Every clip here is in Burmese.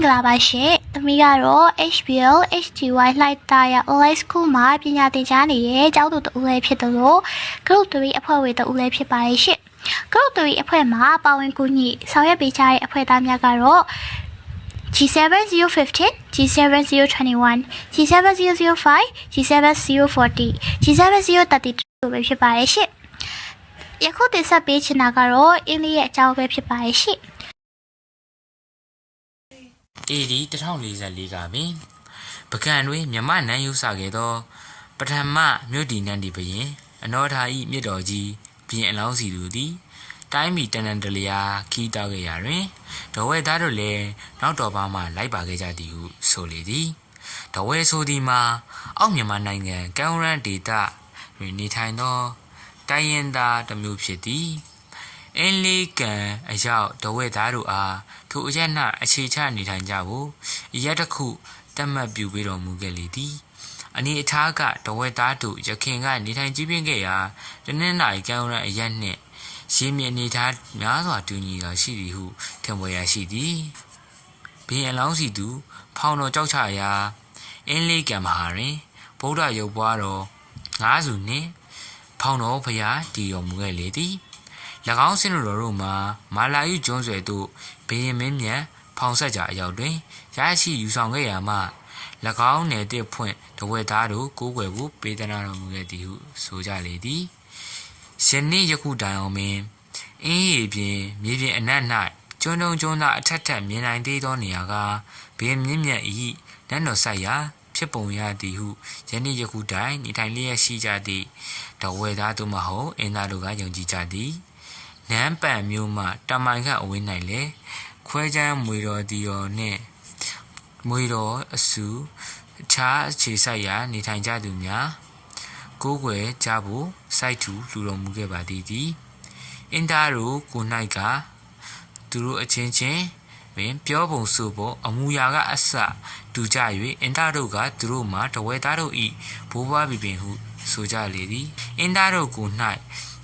အားလုံးပဲမင်္ဂလာပါရှင်။သမီးကတော့ HBL HGY လှိုက်တာရ online school မှာပညာသင်ကြားနေတဲ့ကျောင်းသူတူလေးဖြစ်တယ်လို့ group 3အဖွဲ့ဝင်တူလေးဖြစ်ပါရဲ့ရှင်။ group 3အဖွဲ့မှာပါဝင်ကူညီဆောင်ရွက်ပေးကြတဲ့အဖွဲ့သားများကတော့ G7015, G7021, G7005, G7040, G7032 တို့ပဲဖြစ်ပါရဲ့ရှင်။ယခုတင်ဆက်ပေးချင်တာကတော့အင်းလေးရဲ့အကြောင်းပဲဖြစ်ပါရဲ့ရှင်။ AD 1044ကပင်ပကံတွင်မြမနန်းယူဆခဲ့သော ပထမမြို့တီနန်းဒီဘရင်အနောထာဤမြစ်တော်ကြီးဘရင်အလောင်းစီတို့သည်တိုင်းပြည်တန်တန်တလျာခီးတောက်ခဲ့ရာတွင်ဒဝဲသားတို့လည်းနောက်တော်ပါမှလိုက်ပါခဲ့ကြသည်ဟုဆိုလေသည်ဒဝဲဆိုသည်မှာအောက်မြန်မာနိုင်ငံကမ်ရန်ဒေတာတွင်နေထိုင်သောတိုင်းရင်းသားတစ်မျိုးဖြစ်သည် အင်းလေးကန်အရောက်တဝဲသားတို့အားထိုအရက်နှအခြေချနေထိုင်ကြဖို့အရက်တစ်ခုတတ်မှတ်ပြုပေးတော်မူခဲ့လေသည်အနေအထားကတဝဲသားတို့ရခင်ကနေထိုင်ကြည့်ပြင်းခဲ့ရာတနင်္လာရီကံရန်အရက်နှင့်ရင်းမြစ်အနေထားများစွာတူညီစွာရှိသည်ဟုထင်ပေါ်ရရှိသည်ဘင်းအလောင်းစီသူ ဖောင်တော်ကြောက်ချရာအင်းလေးကံမဟာတွင်ဗုဒ္ဓရုပ်ပွားတော်ငါးစုနှင့်ဖောင်တော်ဖရာတည်တော်မူခဲ့လေသည်၎ င်းစင်တော်တို့မှာမာလာယုကျွန်းဆွယ်သို့ဘရင်မင်းမြတ်ဖောင်ဆက်ကြအရောက်တွင်ရရှိယူဆောင်ခဲ့ရာမှ၎င်းနယ်တစ်ဖွင့်တဝဲသားတို့ကိုးကွယ်ဖို့ပေးသနာတော်မူခဲ့သည်ဟုဆိုကြလေသည်ယနေ့ယခုတိုင်အောင်ပင်အင်းရည်ပြင်မြေပြင်အနက်၌ကျွန်းတုံကျွန်းသားအထက်ထက်မြင်နိုင်သေးသောနေရာကဘရင်မြင့်မြတ်ဤနတ်တော်ဆိုင်ရာဖြစ်ပုံရသည်ဟုယနေ့ယခုတိုင်နေထိုင်လျက်ရှိကြသည့်တဝဲသားတို့မဟုတ်အင်းသားတို့ကယုံကြည်ကြသည် နန်းပန်မျိုးမှတမိုင်ကအဝင်းနိုင်လေခွဲချမ်းမွေတော်တီတော်နှင့်မွေတော်အစုအခြားအခြေဆိုင်ရာနေထိုင်ကြသူများကိုးကွယ်ကြဖို့စိုက်ထူလူတော်မူခဲ့ပါသည်သည်အင်တာတို့ကို၌ကသူတို့အချင်းချင်းပင်ပြောပုံဆိုပုံအမူအရာကအစတူကြ၍အင်တာတို့ကသူတို့မှတဝဲသားတို့ဤဘိုးဘွားပြပင်ဟုဆိုကြလေသည်အင်တာတို့ကို၌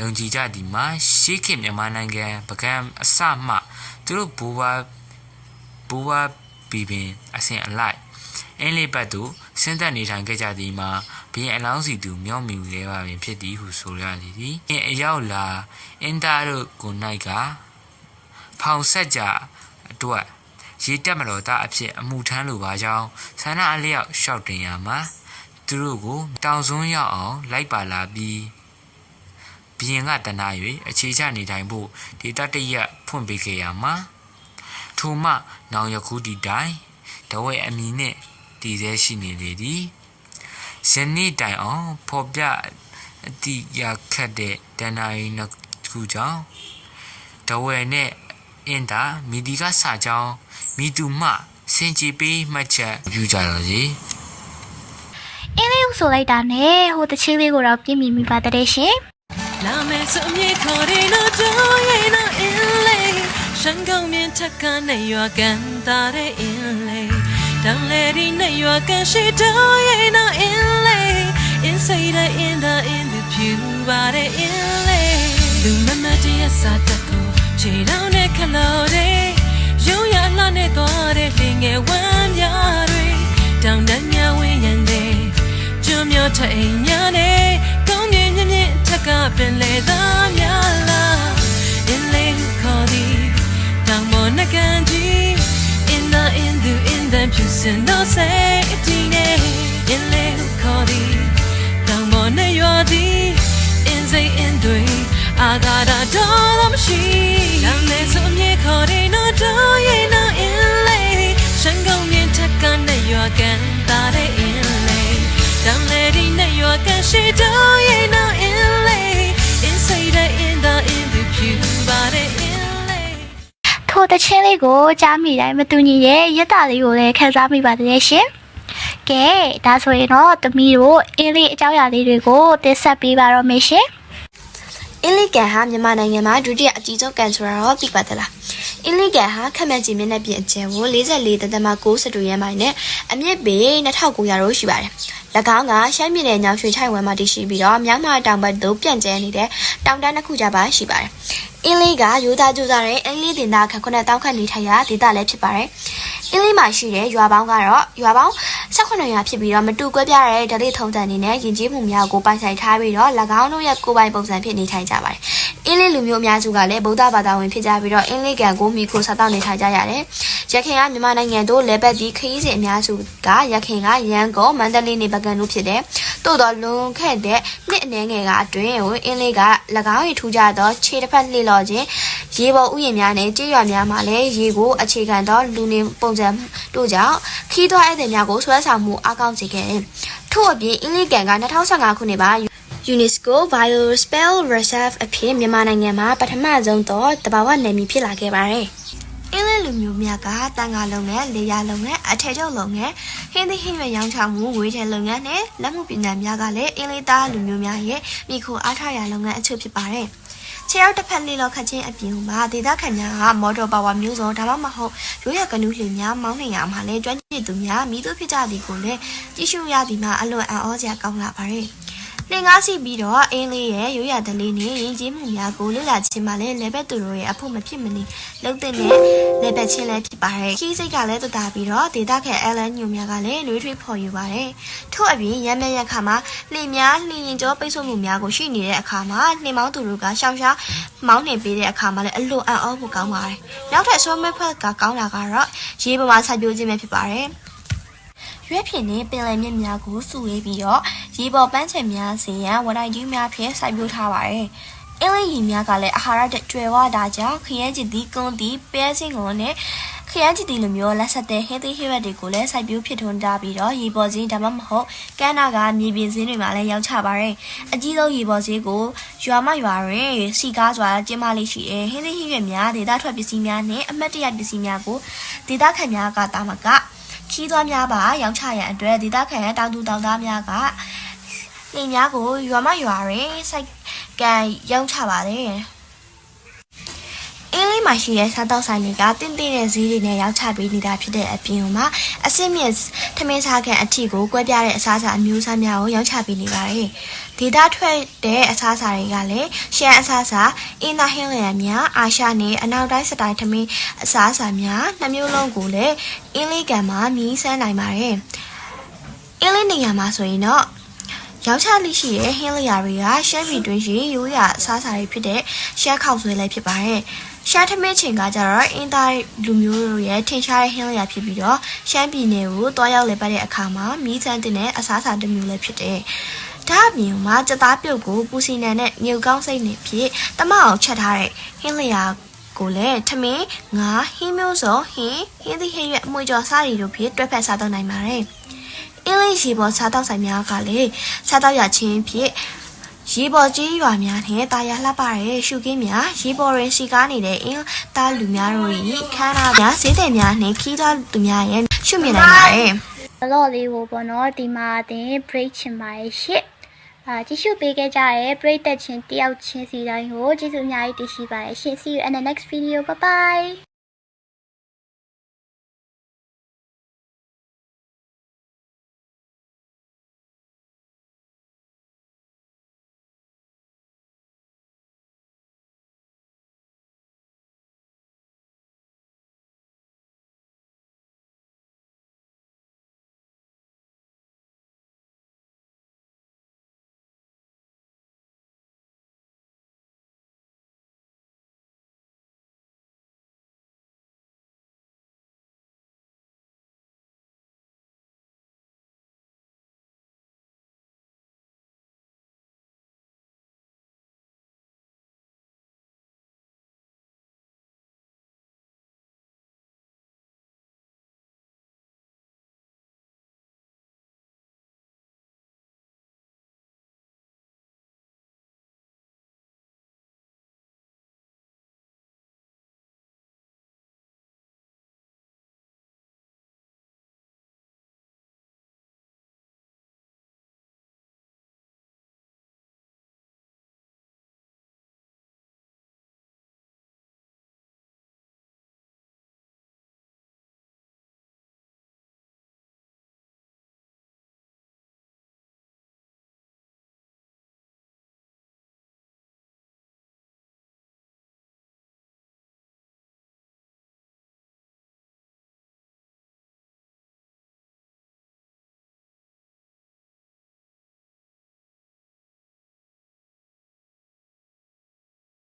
ယုံကြည်ကြသည်မှာရှေးခေတ်မြန်မာနိုင်ငံပကံအစမှသူတို့ဘိုးဘွားဘိုးဘွားပြပင်အစဉ်အလိုက်အင်းလေးဘတ်တို့ဆင်းသက်နေထိုင်ခဲ့ကြသည်မှာဘရင်အလောင်းစီသူမြောက်မြူရဲပါပင်ဖြစ်သည်ဟုဆိုရလေသည်အင်းအရောက်လာအင်တာတို့ကို၌ကဖောင်ဆက်ကြအတွက်ရေတက်မတော်သားအဖြစ်အမှုထမ်းလိုပါကြောင်းဆန္ဒအလျောက်ရှောက်တင်ရမှာသူတို့ကိုတောင်စွန်းရောက်အောင်လိုက်ပါလာပြီး ဘရင်ကတနာ၍အခြေချနေထိုင်ဖို့ဒေတာတရက်ဖွင့်ပေးခဲ့ရမှာထိုမှနောင်ယခုဒီတိုင်တဝဲအမီနှင့်တည်သေးရှိနေလေသည်ယနေ့တိုင်အောင်ဖော်ပြအတိရခတ်တဲ့တန်နာရီနှစ်ခုကြောင့်တဝဲနဲ့အင်တာမီဒီကစာကြောင်းမိသူမှစင်ကြည်ပေးမှတ်ချက်ပြုကြတော့စီအင်းလေးကိုဆိုလိုက်တာနဲ့ဟိုတချင်းလေးကိုတော့ပြင်းမိမိပါတဲ့ရှင် လာမယ်ဆိုမြေခေါ်တယ်လို့တို့ရဲ့နာအင်းလေးရှန်ကုန်မြင်ထက်ကနေရွာကန်သားတဲ့အင်းလေးတောင်လေဒီနဲ့ရွာကန်ရှိတို့ရဲ့နာအင်းလေး inside the in the in the pew ပါတဲ့အင်းလေးလူမမတည်းစားတတ်ကိုခြေထောက်နဲ့ခလို့တဲ့ရုံရလှနဲ့သွားတဲ့လင်ငယ်ဝမ်းများတွေတောင်တန်းများဝင်းရံတဲ့ကျွမ်းမြောထိန်များနဲ့ကောင်းမြင်မြင့်မြင့်ထ က်ကပင်လေသားများလားအင်းလေးကိုခေါ်သည်တောင်ပေါ်နှကန်ကြီး in the in the in the ဖြူစင်တော့စိတ်အတီးနဲ့အင်းလေးကိုခေါ်သည်တောင်ပေါ်နဲ့ရွာသည် in say in တွေအာသာတာတော့မရှိလမ်းလေးဆိုမြေခေါ်တယ်နော်တော့ရဲ့နော် in လေးရှန်ကုန်မြင်ထက်ကနေရွာကန်သားတဲ့ in လေးတောင်လေဒီနဲ့ရွာကန်ရှိတော့ရဲ့နော် in ထိုတချင်းလေးကိုကြားမိတိုင်းမတူညီရဲ့ရတလေးကိုလည်းခန်းစားမိပါတဲ့ရှင်ကဲဒါဆိုရင်တော့တမီးတို့အင်းလေးအကြောင်းအရာလေးတွေကိုတင်ဆက်ပေးပါတော့မယ်ရှင်အင်းလီကန်ဟာမြန်မာနိုင်ငံမှာဒုတိယအကြီးဆုံးကန်ဆိုတာတော့သိပါသလားအင်းလီကန်ဟာခက်မှန်ကြီးမျက်နှာပြင်အကျယ်ကို44တသမ6စတူရန်မိုင်နဲ့အမြင့်ပေ2900ရိုးရှိပါတယ်၎င်းကရှမ်းပြည်နယ်ညောင်ရွှေချိုင်ဝမ်မှာတည်ရှိပြီးတော့မြောက်မတောင်ဘက်သို့ပြန့်ကျဲနေတဲ့တောင်တန်းတစ်ခုကြပါရှိပါတယ် အင်းလေးကယူသားကျူသားတဲ့အင်းလေးတင်သားခန့်9000ခန့်နေထိုင်ရာဒေသလည်းဖြစ်ပါတယ်အင်းလေးမှာရှိတဲ့ရွာပေါင်းကတော့ရွာပေါင်း18ရွာဖြစ်ပြီးတော့မတူကွဲပြားတဲ့ဓလေ့ထုံးစံတွေနဲ့ယဉ်ကျေးမှုများကိုပိုင်ဆိုင်ထားပြီးတော့၎င်းတို့ရဲ့ကိုယ်ပိုင်ပုံစံဖြစ်နေထိုင်ကြပါတယ်။အင်းလေးလူမျိုးအများစုကလည်းဗုဒ္ဓဘာသာဝင်ဖြစ်ကြပြီးတော့အင်းလေးကံကိုမိခိုစားတောက်နေထိုင်ကြရတယ်။ရခိုင်ကမြန်မာနိုင်ငံတို့လဲပတ်ပြီးခရီးစဉ်အများစုကရခိုင်ကရန်ကုန်မန္တလေးနေပကံတို့ဖြစ်တယ်။ သို့တော်လွန်ခဲ့တဲ့နှစ်အနည်းငယ်ကအတွင်းကိုအင်းလေးက၎င်း၏ထူးခြားသောခြေတစ်ဖက်လှေလော်ခြင်းရေပေါ်ဥယျာဉ်များနဲ့ကြေးရွာများမှာလည်းရေကိုအခြေခံသောလူနေပုံစံတို့ကြောင့်ခီးသွွားဧည့်သည်များကိုဆွဲဆောင်မှုအကောင့်စေခဲ့တယ်။ထို့အပြင်အင်းလေးကန်က2015ခုနှစ်မှာ UNESCO Biosphere Reserve အဖြစ်မြန်မာနိုင်ငံမှာပထမဆုံးသောတဘာဝနယ်မြေဖြစ်လာခဲ့ပါတယ်။အ င်းလေးလူမျိုးများကတန်ခါလုပ်ငန်း၊လေယာလုပ်ငန်း၊အထည်ချုပ်လုပ်ငန်း၊ဟင်းသီးဟင်းရွက်ရောင်းချမှု၊ဝေးထည်လုပ်ငန်းနဲ့လက်မှုပညာများကလည်းအင်းလေးသားလူမျိုးများရဲ့မိခိုအားထားရာလုပ်ငန်းအချို့ဖြစ်ပါတယ်။ခြေရောက်တစ်ဖက်လေးလောက်ခတ်ချင်းအပြင်မှာဒေသခံများကမော်တော်ပါဝါမျိုးစုံဒါမှမဟုတ်ရိုးရကနူးလှေများမောင်းနေရမှာလဲကျွမ်းကျင်သူများမိသူဖြစ်ကြသည်ကိုလည်းကြည့်ရှုရသည်မှာအလွန်အံ့ဩစရာကောင်းလာပါတယ်။ လင်ကားစီပြီးတော့အင်းလေးရဲ့ရိုးရတလေးနဲ့ယဉ်ကျေးမှုများကိုလေ့လာခြင်းမှာလည်းလေဘက်သူတို့ရဲ့အဖို့မဖြစ်မနေလုံတဲ့နဲ့လေဘက်ချင်းလည်းဖြစ်ပါတယ်။ခီးစိတ်ကလည်းတတာပြီးတော့ဒေသခံအလန်ညိုများကလည်းနှွေးထွေးဖော်ယူပါတယ်။ထို့အပြင်ရမ်းမြရခါမှာလှင်များလှင်ရင်ကျောပိတ်ဆို့မှုများကိုရှိနေတဲ့အခါမှာနှင်မောင်းသူတို့ကရှောင်ရှားမောင်းနှင်ပေးတဲ့အခါမှာလည်းအလွန်အံ့ဩဖို့ကောင်းပါတယ်။နောက်ထပ်ဆွမ်းမဲ့ဖက်ကကောင်းတာကတော့ရေပေါ်မှာစိုက်ပျိုးခြင်းပဲဖြစ်ပါတယ်။ ရွက်ဖြစ်နေပင်လယ်မြစ်များကိုစုဝေးပြီးတော့ရေပေါ်ပန်းချင်များစီရန်ဝရိုင်ကြီးများဖြင့်စိုက်ပျိုးထားပါတယ်။အင်းလေးရီများကလည်းအာဟာရတဲ့ကျွဲဝတာကြောင့်ခရဲချစ်သည်ကွန်သည်ပဲစင်းကုန်နဲ့ခရမ်းချစ်တီလိုမျိုးလက်ဆက်တဲ့ဟင်းသီးဟင်းရွက်တွေကိုလည်းစိုက်ပျိုးဖြစ်ထွန်းထားပြီးတော့ရေပေါ်စင်းဒါမှမဟုတ်ကမ်းနာကမြေပြင်စင်းတွေမှာလည်းရောက်ချပါတယ်။အကြီးဆုံးရေပေါ်စင်းကိုရွာမရွာတွင်စီကားစွာကျင်းပလေးရှိတယ်။ဟင်းသီးဟင်းရွက်များဒေသထွက်ပစ္စည်းများနဲ့အမတ်တရပစ္စည်းများကိုဒေသခံများကတာမက ခီးသွွားများပါရောင်းချရန်အတွက်ဒေသခံတောင်သူတောင်သားများကနေများကိုရွာမရွာတွင်စိုက်ကန်ရောင်းချပါတယ်။ အင်းလေးမှာရှိတဲ့စားတောက်ဆိုင်တွေကတင့်တင့်တဲ့ဈေးတွေနဲ့ရောက်ချပေးနေတာဖြစ်တဲ့အပြင်မှာအစစ်မြစ်ထမင်းစားကန်အထီကိုကွဲပြားတဲ့အစားအစာအမျိုးအစားများကိုရောက်ချပေးနေပါတယ်။ဒေတာထွက်တဲ့အစားအစာတွေကလည်းရှမ်းအစားအစာအင်းသားဟင်းလျံများအာရှနဲ့အနောက်တိုင်းစတိုင်ထမင်းအစားအစာများနှမျိုးလုံးကိုလည်းအင်းလေးကန်မှာမြည်ဆန်းနိုင်ပါတယ်။အင်းလေးနေရာမှာဆိုရင်တော့ရောက်ချလိရှိတဲ့ဟင်းလျာတွေကရှမ်းပြည်တွင်းရှိရိုးရာအစားအစာတွေဖြစ်တဲ့ရှမ်းခောက်ဆွဲလည်းဖြစ်ပါတယ်။ ရှားထမင်းချိန်ကကြတော့အင်းသားလူမျိုးတို့ရဲ့ထင်ရှားတဲ့ဟင်းလျာဖြစ်ပြီးတော့ရှမ်းပြည်နယ်ကိုတွားရောက်လည်ပတ်တဲ့အခါမှာမီးစမ်းတင်တဲ့အစားအစာတစ်မျိုးလည်းဖြစ်တယ်။ဒါအပြင်မှာကြက်သားပြုတ်ကိုပူစီနန်နဲ့ညုတ်ကောင်းစိတ်နဲ့ဖြစ်တမအောင်ချက်ထားတဲ့ဟင်းလျာကိုလည်းထမင်းငါဟင်းမျိုးစုံဟင်းဟင်းသီးဟင်းရွက်အမွေကျော်စားရီတို့ဖြစ်တွဲဖက်စားသုံးနိုင်ပါတယ်။အင်းလေးရေပေါ်စားတောက်ဆိုင်များကလည်းစားတောက်ရချင်းဖြစ် ရေပေါ်ကြီးရွာများနဲ့တာယာလှပတဲ့ရှုခင်းများရေပေါ်ရင်စီကားနေတဲ့အင်းသားလူများတို့၏ခန္ဓာများဈေးတယ်များနဲ့ခီးသားလူများရဲ့ရှုမြင်နိုင်ပါတယ်ဘလော့လေးကိုပေါ့နော်ဒီမှာတင် break ချင်ပါရဲ့ရှစ်အာကြည့်ရှုပေးခဲ့ကြတဲ့ပရိသတ်ချင်းတယောက်ချင်းစီတိုင်းကိုကျေးဇူးအများကြီးတင်ရှိပါရဲ့ရှင့် see you in the next video bye bye